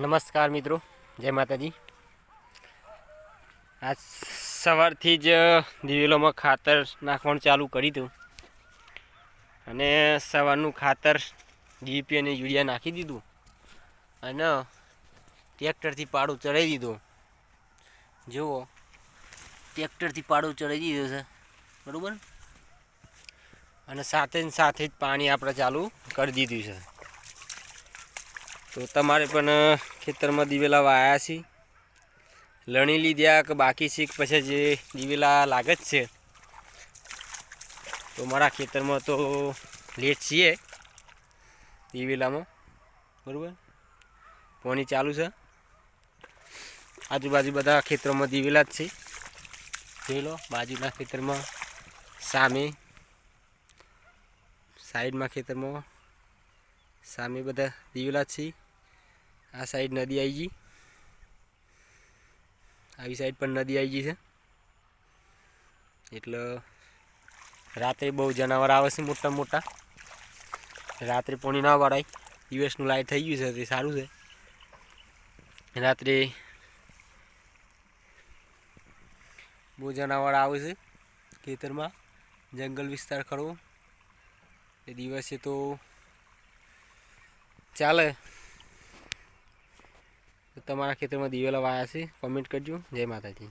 નમસ્કાર મિત્રો, જય માતાજી. આજ સવારથી જ દિવેલોમાં ખાતર નાખવાનું ચાલુ કરી હતું. અને સવારનું ખાતર ડીપી અને યુરિયા નાખી દીધું. અને ટ્રેક્ટરથી પાડું ચડાવી દીધું. જુઓ, ટ્રેક્ટરથી પાડું ચડાવી દીધું છે. બરાબર? અને સાથે સાથે જ પાણી આપણે ચાલુ કરી દીધું છે. તો તમારે પણ ખેતરમાં દિવેલા વાયા છે. લણી લીધ્યા કે બાકી છે કે પછી જે દિવેલા લાગે જ છે. તો મારા ખેતરમાં તો લેટ છીએ દિવેલામાં. બરાબર? પાણી ચાલુ છે. આજુબાજુ બધા ખેતરોમાં દિવેલા જ છે. જોઈ લો, બાજુના ખેતરમાં સામે, સાઈડમાં ખેતરમાં સામે બધા દિવેલા જ છે. આ સાઈડ નદી આવી ગઈ. આવી સાઈડ પણ નદી આવી ગઈ છે. એટલે રાત્રે બહુ જનાવર આવે છે મોટા મોટા. રાત્રે પોણી ના વળાય. દિવસનું લાઈટ થઈ ગયું છે, તે સારું છે. રાત્રે બહુ જનાવર આવે છે ખેતરમાં. જંગલ વિસ્તાર ખરો. એ દિવસે તો ચાલે. તમારા ખેતરમાં દિવેલા વાયા છે. કોમેન્ટ કરજો. જય માતાજી.